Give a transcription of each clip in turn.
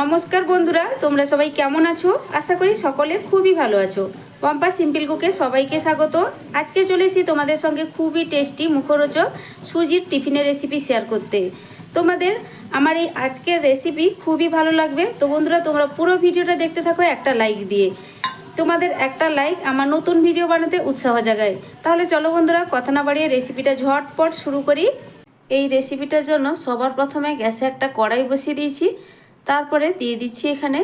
নমস্কার বন্ধুরা, তোমরা সবাই কেমন আছো? আশা করি সকলে খুবই ভালো আছো। পম্পা সিম্পল কুকে সবাইকে স্বাগত। আজকে চলে এসেছি তোমাদের সঙ্গে খুবই টেস্টি মুখরোচক সুজির টিফিনের রেসিপি শেয়ার করতে। তোমাদের আমার এই আজকের রেসিপি খুবই ভালো লাগবে। তো বন্ধুরা, তোমরা পুরো ভিডিওটা দেখতে থাকো একটা লাইক দিয়ে। তোমাদের একটা লাইক আমার নতুন ভিডিও বানাতে উৎসাহ জাগায়। তাহলে চলো বন্ধুরা, কথা না বাড়িয়ে রেসিপিটা ঝটপট শুরু করি। এই রেসিপিটার জন্য সবার প্রথমে গ্যাসে একটা কড়াই বসিয়ে দিয়েছি। তারপরে দিয়ে দিচ্ছি এখানে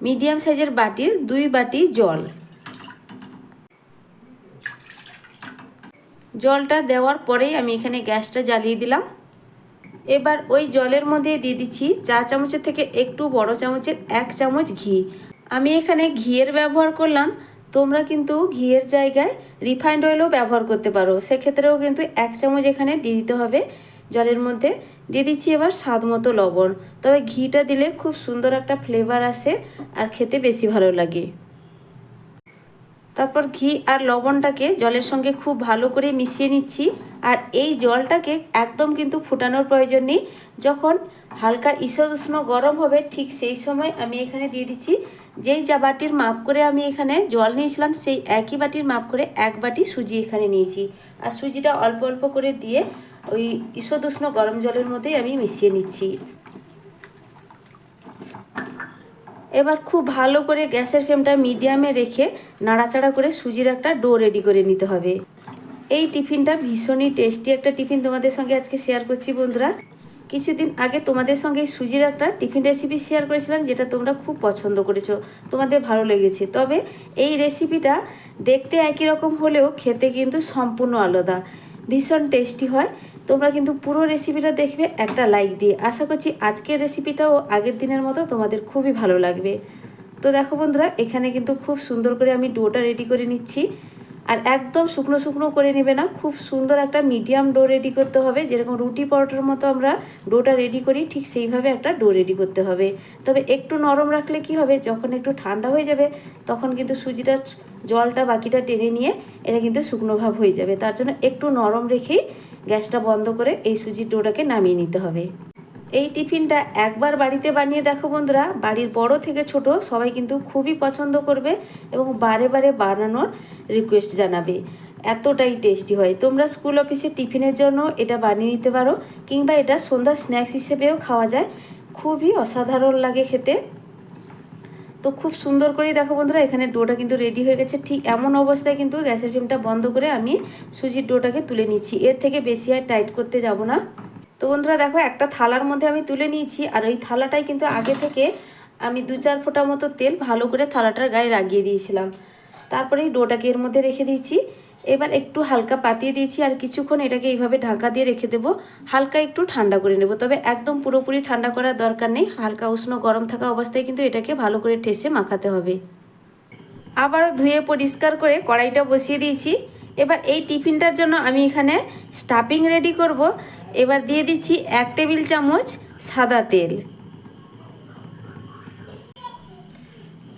মিডিয়াম সাইজের বাটির দুই বাটি জল। জলটা দেওয়ার পরেই আমি এখানে গ্যাসটা জ্বালিয়ে দিলাম। এবার ওই জলের মধ্যে দিয়ে দিচ্ছি চা চামচের থেকে একটু বড় চামচের এক চামচ ঘি। আমি এখানে ঘিয়ের ব্যবহার করলাম। তোমরা কিন্তু ঘিয়ের জায়গায় রিফাইন্ড অয়েলও ব্যবহার করতে পারো। সেক্ষেত্রেও কিন্তু এক চামচ এখানে দিয়ে দিতে হবে। জলের মধ্যে দিয়ে দিচ্ছি এবার স্বাদ মতো লবণ। তবে ঘিটা দিলে খুব সুন্দর একটা ফ্লেভার আসে আর খেতে বেশি ভালো লাগে। তারপর ঘি আর লবণটাকে জলের সঙ্গে খুব ভালো করে মিশিয়ে নিচ্ছি। আর এই জলটাকে একদম কিন্তু ফুটানোর প্রয়োজন নেই। যখন হালকা ঈষদ উষ্ণ গরম হবে, ঠিক সেই সময় আমি এখানে দিয়ে দিচ্ছি। যেই যা বাটির মাপ করে আমি এখানে জল নিয়েছিলাম, সেই একই বাটির মাপ করে এক বাটি সুজি এখানে নিয়েছি। আর সুজিটা অল্প অল্প করে দিয়ে ওই ঈষদ উষ্ণ গরম জলের মধ্যেই আমি মিশিয়ে নিচ্ছি। এবার খুব ভালো করে গ্যাসের ফ্লেমটা মিডিয়ামে রেখে নাড়াচাড়া করে সুজির একটা ডো রেডি করে নিতে হবে। এই টিফিনটা ভীষণই টেস্টি একটা টিফিন তোমাদের সঙ্গে আজকে শেয়ার করছি বন্ধুরা। কিছুদিন আগে তোমাদের সঙ্গে সুজির একটা টিফিন রেসিপি শেয়ার করেছিলাম, যেটা তোমরা খুব পছন্দ করেছ, তোমাদের ভালো লেগেছে। তবে এই রেসিপিটা দেখতে একই রকম হলেও খেতে কিন্তু সম্পূর্ণ আলাদা। ভীষণ টেস্টি হয়। তোমরা কিন্তু পুরো রেসিপিটা দেখবে, একটা লাইক দিয়ে। আশা করছি আজকের রেসিপিটাও আগের দিনের মতো তোমাদের খুবই ভালো লাগবে। তো দেখো বন্ধুরা, এখানে কিন্তু খুব সুন্দর করে আমি ডোটা রেডি করে নিচ্ছি। আর একদম শুকনো শুকনো করে নেবে না, খুব সুন্দর একটা মিডিয়াম ডো রেডি করতে হবে, যেরকম রুটি পরোটার মতো আমরা ডোটা রেডি করি, ঠিক সেইভাবে একটা ডো রেডি করতে হবে। তবে একটু নরম রাখলে কি হবে, যখন একটু ঠান্ডা হয়ে যাবে, তখন কিন্তু সুজিটা জলটা বাকিটা টেনে নিয়ে এটা কিন্তু শুকনো ভাব হয়ে যাবে। তার জন্য একটু নরম রেখেই গ্যাসটা বন্ধ করে এই সুজির ডোটাকে নামিয়ে নিতে হবে। এই টিফিনটা একবার বাড়িতে বানিয়ে দেখো বন্ধুরা। বাড়ির বড় থেকে ছোট সবাই কিন্তু খুবই পছন্দ করবে এবং বারে বারে বানানোর রিকোয়েস্ট জানাবে। এতটাই টেস্টি হয়। তোমরা স্কুল অফিসে টিফিনের জন্য এটা বানিয়ে নিতে পারো কিংবা এটা সন্ধ্যা স্ন্যাক্স হিসেবেও খাওয়া যায়। খুবই অসাধারণ লাগে খেতে। তো খুব সুন্দর করেই দেখো বন্ধুরা, এখানে ডোটা কিন্তু রেডি হয়ে গেছে। ঠিক এমন অবস্থায় কিন্তু গ্যাসের ফ্লেমটা বন্ধ করে আমি সুজির ডোটাকে তুলে নিচ্ছি। এর থেকে বেশি আর টাইট করতে যাব না। তো বন্ধুরা দেখো, একটা থালার মধ্যে আমি তুলে নিয়েছি, আর ওই থালাটাই কিন্তু আগে থেকে আমি দু চার ফোঁটা মতো তেল ভালো করে থালাটার গায়ে লাগিয়ে দিয়েছিলাম। তারপরে এই ডোটাকে এর মধ্যে রেখে দিয়েছি। এবার একটু হালকা পাতিয়ে দিয়েছি, আর কিছুক্ষণ এটাকে এইভাবে ঢাকা দিয়ে রেখে দেবো। হালকা একটু ঠান্ডা করে নেব, তবে একদম পুরোপুরি ঠান্ডা করার দরকার নেই। হালকা উষ্ণ গরম থাকা অবস্থায় কিন্তু এটাকে ভালো করে ঠেসে মাখাতে হবে। আবারও ধুয়ে পরিষ্কার করে কড়াইটা বসিয়ে দিয়েছি। এবার এই টিফিনটার জন্য আমি এখানে স্টাফিং রেডি করব। এবার দিয়ে দিচ্ছি এক টেবিল চামচ সাদা তেল।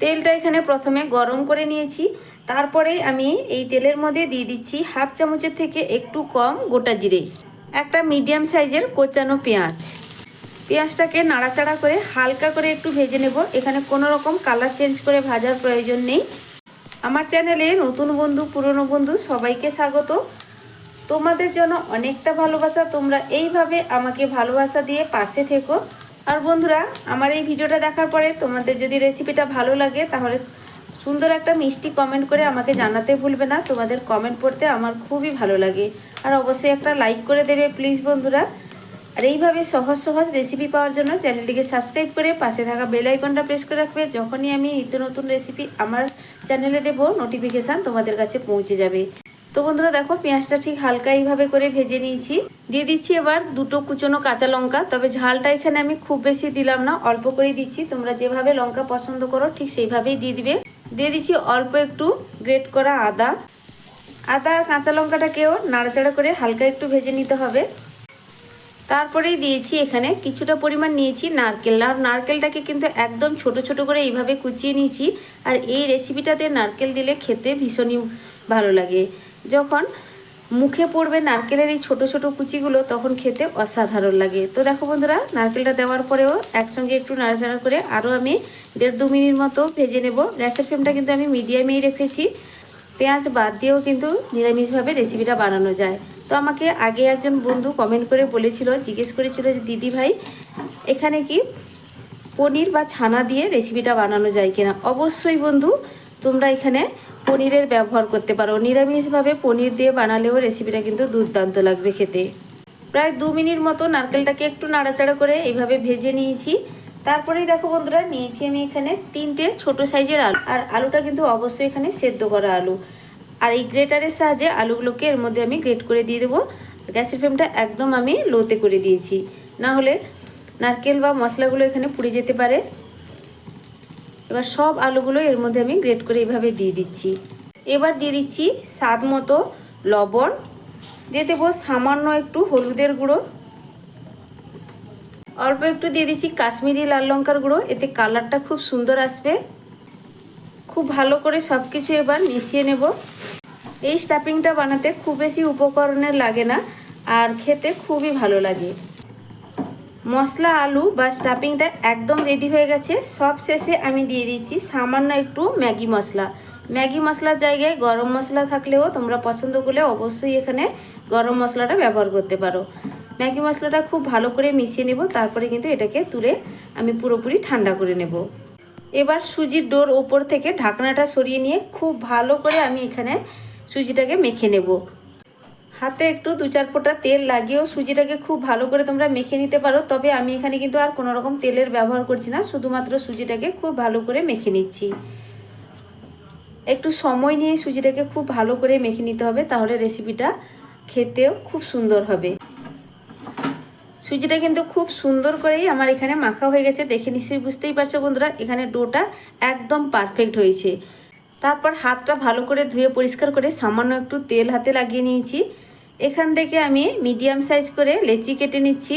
তেলটা এখানে প্রথমে গরম করে নিয়েছি। তারপরে আমি এই তেলের মধ্যে দিয়ে দিচ্ছি হাফ চামচের থেকে একটু কম গোটা জিরে, একটা মিডিয়াম সাইজের কোচানো পেঁয়াজ। পেঁয়াজটাকে নাড়াচাড়া করে হালকা করে একটু ভেজে নেব। এখানে কোনো রকম কালার চেঞ্জ করে ভাজার প্রয়োজন নেই। আমার চ্যানেলে নতুন বন্ধু, পুরনো বন্ধু সবাইকে স্বাগত। তোমাদের জন্য অনেকটা ভালোবাসা। তোমরা এইভাবে আমাকে ভালোবাসা দিয়ে পাশে থেকো। আর বন্ধুরা, আমার এই ভিডিওটা দেখার পরে তোমাদের যদি রেসিপিটা ভালো লাগে, তাহলে সুন্দর একটা মিষ্টি কমেন্ট করে আমাকে জানাতে ভুলবে না। তোমাদের কমেন্ট পড়তে আমার খুবই ভালো লাগে। আর অবশ্যই একটা লাইক করে দেবে প্লিজ বন্ধুরা। আর এইভাবে সহজ সহজ রেসিপি পাওয়ার জন্য চ্যানেলটিকে সাবস্ক্রাইব করে পাশে থাকা বেল আইকনটা প্রেস করে রাখবে। যখনই আমি নিত্য নতুন রেসিপি আমার চ্যানেলে দেব নোটিফিকেশান তোমাদের কাছে পৌঁছে যাবে। তো বন্ধুরা দেখো, পেঁয়াজটা ঠিক হালকা এইভাবে করে ভেজে নিয়েছি। দিয়ে দিচ্ছি এবার দুটো কুচনো কাঁচা লঙ্কা, তবে ঝালটা এখানে আমি খুব বেশি দিলাম না, অল্প করেই দিচ্ছি। তোমরা যেভাবে লঙ্কা পছন্দ করো, ঠিক সেইভাবেই দিয়ে দিবে। দিয়ে দিচ্ছি অল্প একটু গ্রেট করা আদা। আদা আর কাঁচা লঙ্কাটাকেও নাড়াচাড়া করে হালকা একটু ভেজে নিতে হবে। তারপরেই দিয়েছি এখানে কিছুটা পরিমাণ নিয়েছি নারকেল। আর নারকেলটাকে কিন্তু একদম ছোট ছোট করে এইভাবে কুচিয়ে নিয়েছি। আর এই রেসিপিটাতে নারকেল দিলে খেতে ভীষণই ভালো লাগে। যখন মুখে পড়বে নারকেলের এই ছোট ছোট কুচিগুলো, তখন খেতে অসাধারণ লাগে। তো দেখো বন্ধুরা, নারকেলটা দেওয়ার পরেও একসঙ্গে একটু নাড়াচাড়া করে আরও আমি দেড় দু মিনিট মতো ভেজে নেব। গ্যাসের ফ্লেমটা কিন্তু আমি মিডিয়ামেই রেখেছি। পেঁয়াজ বাদ দিয়েও কিন্তু নিরামিষভাবে রেসিপিটা বানানো যায়। তো আমাকে আগে একজন বন্ধু কমেন্ট করে বলেছিল, জিজ্ঞেস করেছিল যে, দিদি ভাই, এখানে কি পনির বা ছানা দিয়ে রেসিপিটা বানানো যায় কিনা? অবশ্যই বন্ধু, তোমরা এখানে পনিরের ব্যবহার করতে পারো। নিরামিষভাবে পনির দিয়ে বানালেও রেসিপিটা কিন্তু দুর্দান্ত লাগবে খেতে। প্রায় দু মিনিট মতো নারকেলটাকে একটু নাড়াচাড়া করে এইভাবে ভেজে নিয়েছি। তারপরেই দেখো বন্ধুরা, নিয়েছি আমি এখানে তিনটে ছোট সাইজের আলু। আর আলুটা কিন্তু অবশ্যই এখানে সেদ্ধ করা আলু। আর এই গ্রেটারের সাহায্যে আলুগুলোকে এর মধ্যে আমি গ্রেট করে দিয়ে দেবো। গ্যাসের ফ্লেমটা একদম আমি লোতে করে দিয়েছি। না হলে নারকেল বা মশলাগুলো এখানে পুড়ে যেতে পারে। এবার সব আলুগুলো এর মধ্যে আমি গ্রেট করে এইভাবে দিয়ে দিচ্ছি। এবার দিয়ে দিচ্ছি স্বাদ মতো লবণ। দিয়ে দেবো সামান্য একটু হলুদের গুঁড়ো। অল্প একটু দিয়ে দিচ্ছি কাশ্মীরি লাল লঙ্কার গুঁড়ো, এতে কালারটা খুব সুন্দর আসবে। খুব ভালো করে সব কিছু এবার মিশিয়ে নেব। এই স্টাফিংটা বানাতে খুব বেশি উপকরণের লাগে না, আর খেতে খুবই ভালো লাগে। মশলা, আলু বা স্টাফিংটা একদম রেডি হয়ে গেছে। সব শেষে আমি দিয়ে দিচ্ছি সামান্য একটু ম্যাগি মশলা। ম্যাগি মশলার জায়গায় গরম মশলা থাকলেও তোমরা পছন্দ করলে অবশ্যই এখানে গরম মশলাটা ব্যবহার করতে পারো। ম্যাগি মশলাটা খুব ভালো করে মিশিয়ে নেব, তারপরে কিন্তু এটাকে তুলে আমি পুরোপুরি ঠান্ডা করে নেব। এবার সুজির ডোর ওপর থেকে ঢাকনাটা সরিয়ে নিয়ে খুব ভালো করে আমি এখানে সুজিটাকে মেখে নেব। হাতে একটু দু চার ফোঁটা তেল লাগিয়েও সুজিটাকে খুব ভালো করে তোমরা মেখে নিতে পারো। তবে আমি এখানে কিন্তু আর কোনো রকম তেলের ব্যবহার করছি না, শুধুমাত্র সুজিটাকে খুব ভালো করে মেখে নিচ্ছি। একটু সময় নিয়ে সুজিটাকে খুব ভালো করে মেখে নিতে হবে, তাহলে রেসিপিটা খেতেও খুব সুন্দর হবে। সুজিটা কিন্তু খুব সুন্দর করেই আমার এখানে মাখা হয়ে গেছে, দেখে নিশ্চয়ই বুঝতেই পারছ বন্ধুরা, এখানে ডোটা একদম পারফেক্ট হয়েছে। তারপর হাতটা ভালো করে ধুয়ে পরিষ্কার করে সামান্য একটু তেল হাতে লাগিয়ে নিয়েছি। এখান থেকে আমি মিডিয়াম সাইজ করে লেচি কেটে নিচ্ছি।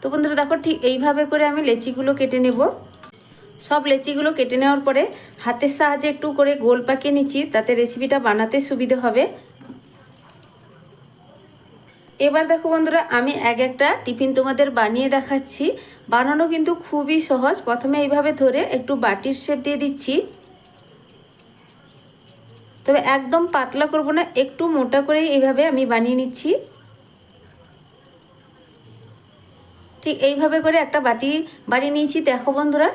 তো বন্ধুরা, দেখো ঠিক এইভাবে করে আমি লেচিগুলো কেটে নেব। সব লেচিগুলো কেটে নেওয়ার পরে হাতের সাহায্যে একটু করে গোল পাকিয়ে নিচ্ছি, তাতে রেসিপিটা বানাতে সুবিধে হবে। এবার দেখো বন্ধুরা, আমি এক একটা টিফিন তোমাদের বানিয়ে দেখাচ্ছি। বানানো কিন্তু খুবই সহজ। প্রথমে এইভাবে ধরে একটু বাটির শেপ দিয়ে দিচ্ছি। তবে একদম পাতলা করব না, একটু মোটা করে এইভাবে আমি বানিয়ে নিচ্ছি। ঠিক এইভাবে করে একটা বাটি বানিয়ে নিয়েছি। দেখো বন্ধুরা,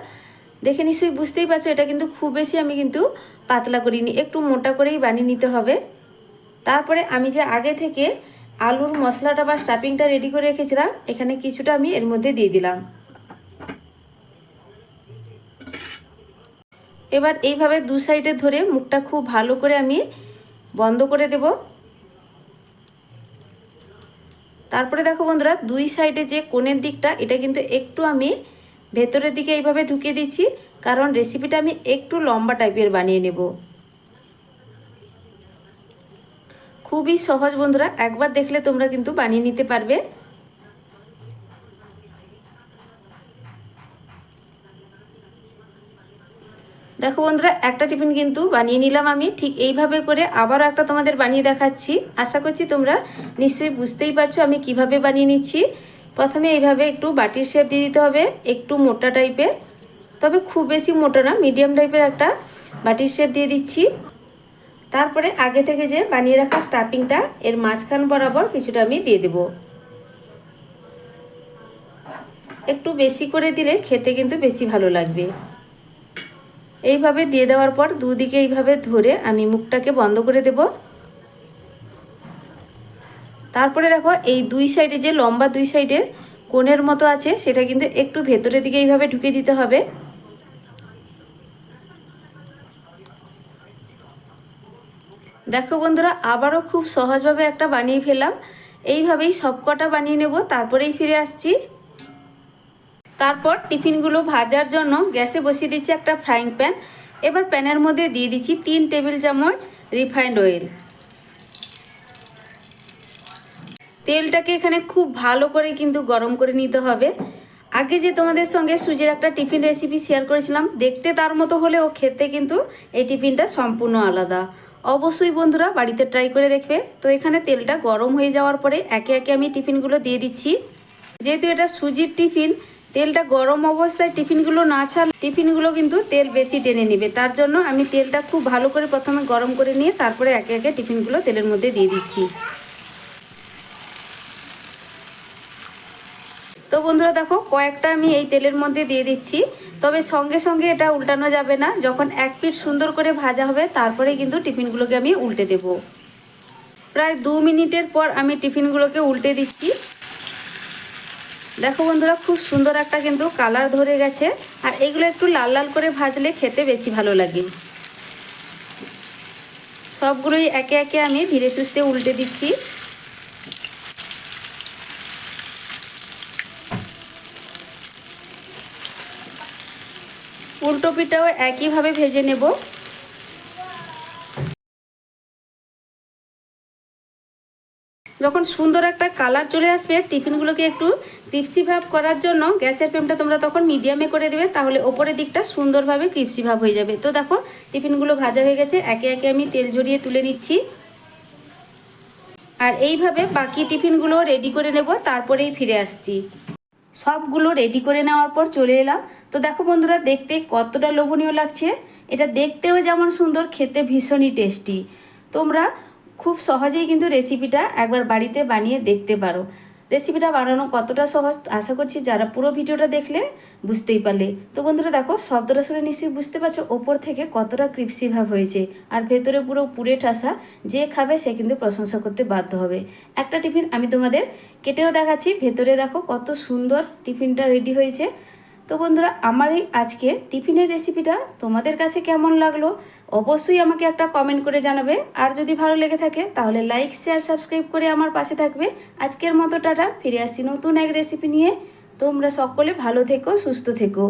দেখে নিশ্চয়ই বুঝতেই পারছ, এটা কিন্তু খুব বেশি আমি কিন্তু পাতলা করিনি, একটু মোটা করেই বানিয়ে নিতে হবে। তারপরে আমি যে আগে থেকে আলুর মশলাটা বা স্টাফিংটা রেডি করে রেখেছিলাম, এখানে কিছুটা আমি এর মধ্যে দিয়ে দিলাম। এবার এইভাবে দু সাইডে ধরে মুখটা খুব ভালো করে আমি বন্ধ করে দেব। তারপরে দেখো বন্ধুরা, দুই সাইডে যে কোণের দিকটা, এটা কিন্তু একটু আমি ভেতরের দিকে এইভাবে ঢুকিয়ে দিচ্ছি, কারণ রেসিপিটা আমি একটু লম্বা টাইপের বানিয়ে নেব। খুবই সহজ বন্ধুরা, একবার দেখলে তোমরা কিন্তু বানিয়ে নিতে পারবে। দেখো বন্ধুরা, একটা টিফিন কিন্তু বানিয়ে নিলাম আমি। ঠিক এইভাবে করে আবারও একটা তোমাদের বানিয়ে দেখাচ্ছি। আশা করছি তোমরা নিশ্চয়ই বুঝতেই পারছ আমি কীভাবে বানিয়ে নিচ্ছি। প্রথমে এইভাবে একটু বাটির শেপ দিয়ে দিতে হবে, একটু মোটা টাইপের তবে খুব বেশি মোটা না মিডিয়াম টাইপের একটা বাটির শেপ দিয়ে দিচ্ছি। তারপরে আগে থেকে যে বানিয়ে রাখা স্টাফিংটা এর মাঝখান বরাবর কিছুটা আমি দিয়ে দেব। একটু বেশি করে দিলে খেতে কিন্তু বেশি ভালো লাগবে। এইভাবে দিয়ে দেওয়ার পর দুদিকে এইভাবে ধরে আমি মুখটাকে বন্ধ করে দেব। তারপরে দেখো এই দুই সাইডে যে লম্বা দুই সাইডে কোণের মতো আছে, সেটা কিন্তু একটু ভেতরের দিকে এইভাবে ঢুকে দিতে হবে। দেখো বন্ধুরা, আবারও খুব সহজভাবে একটা বানিয়ে ফেলাম এইভাবেই সবকটা বানিয়ে নেব, তারপরেই ফিরে আসছি। তারপর টিফিনগুলো ভাজার জন্য গ্যাসে বসিয়ে দিচ্ছি একটা ফ্রাইং প্যান। এবার প্যানের মধ্যে দিয়ে দিচ্ছি তিন টেবিল চামচ রিফাইন্ড অয়েল। তেলটাকে এখানে খুব ভালো করে কিন্তু গরম করে নিতে হবে। আগে যে তোমাদের সঙ্গে সুজির একটা টিফিন রেসিপি শেয়ার করেছিলাম, দেখতে তার মতো হলেও খেতে কিন্তু এই টিফিনটা সম্পূর্ণ আলাদা। অবশ্যই বন্ধুরা বাড়িতে ট্রাই করে দেখবে। তো এখানে তেলটা গরম হয়ে যাওয়ার পরে একে একে আমি টিফিনগুলো দিয়ে দিচ্ছি। যেহেতু এটা সুজির টিফিন তেলটা গরম অবস্থায় টিফিনগুলো না ছাড়লে টিফিনগুলো কিন্তু তেল বেশি টেনে নেবে। তার জন্য আমি তেলটা খুব ভালো করে প্রথমে গরম করে নিয়ে তারপরে একে একে টিফিনগুলো তেলের মধ্যে দিয়ে দিচ্ছি। তো বন্ধুরা দেখো, কয়েকটা আমি এই তেলের মধ্যে দিয়ে দিচ্ছি। তবে সঙ্গে সঙ্গে এটা উল্টানো যাবে না। যখন এক পিঠ সুন্দর করে ভাজা হবে তারপরে কিন্তু টিফিনগুলোকে আমি উল্টে দেব। প্রায় দু মিনিটের পর আমি টিফিনগুলোকে উল্টে দিচ্ছি। দেখো বন্ধুরা, খুব সুন্দর একটা কিন্তু কালার ধরে গেছে। আর এগুলো একটু লাল লাল করে ভাজলে খেতে বেশি ভালো লাগে। সবগুলোই একে একে আমি ধীরে সুস্থে উল্টে দিচ্ছি। উল্টো পিঠাও একইভাবে ভেজে নেব। যখন সুন্দর একটা কালার চলে আসবে, টিফিনগুলোকে একটু ক্রিপসি ভাব করার জন্য গ্যাসের ফ্লেমটা তোমরা তখন মিডিয়ামে করে দেবে, তাহলে ওপরের দিকটা সুন্দরভাবে ক্রিপসি ভাব হয়ে যাবে। তো দেখো, টিফিনগুলো ভাজা হয়ে গেছে, একে একে আমি তেল ঝরিয়ে তুলে নিচ্ছি। আর এইভাবে বাকি টিফিনগুলো রেডি করে নেব, তারপরেই ফিরে আসছি। সবগুলো রেডি করে নেওয়ার পর চলে এলাম। তো দেখো বন্ধুরা, দেখতে কতটা লোভনীয় লাগছে। এটা দেখতেও যেমন সুন্দর, খেতে ভীষণই টেস্টি। তোমরা খুব সহজেই কিন্তু রেসিপিটা একবার বাড়িতে বানিয়ে দেখতে পারো। রেসিপিটা বানানো কতটা সহজ আশা করছি যারা পুরো ভিডিওটা দেখলে বুঝতেই পারলে। তো বন্ধুরা দেখো, শব্দটা শুনে নিশ্চয়ই বুঝতে পারছ ওপর থেকে কতটা ক্রিপসি ভাব হয়েছে। আর ভেতরে পুরো পুরে ঠাসা, যে খাবে সে কিন্তু প্রশংসা করতে বাধ্য হবে। একটা টিফিন আমি তোমাদের কেটেও দেখাচ্ছি। ভেতরে দেখো কত সুন্দর টিফিনটা রেডি হয়েছে। তো বন্ধুরা, আমার এই আজকের টিফিনের রেসিপিটা তোমাদের কাছে কেমন লাগল অবশ্যই আমাকে একটা কমেন্ট করে জানাবে। আর যদি ভালো লেগে থাকে, তাহলে লাইক শেয়ার সাবস্ক্রাইব করে আমার পাশে থাকবে। আজকের মতো টাটা, ফিরে আসি নতুন এক রেসিপি নিয়ে। তোমরা সকলে ভালো থেকো, সুস্থ থেকো।